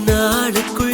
நாளுக்குள்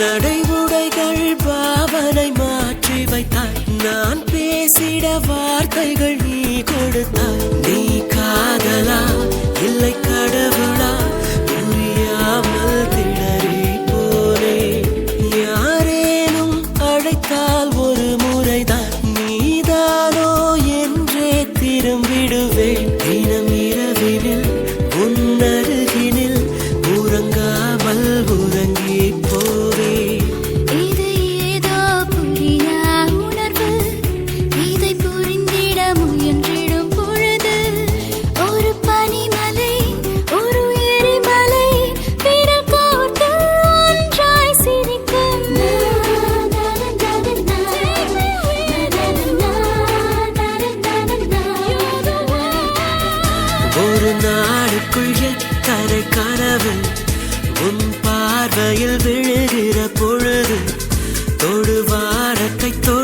நடைமுறைகள் பாவனை மாற்றி வைத்தாய். நான் பேசிட வார்த்தைகள் நீ கொடுத்தாய். ஒரு நாடுக்குள் எக்கரை கனவு உன் பார்வையில் விழுகிற பொழுது தொடுவாரத்தை தொ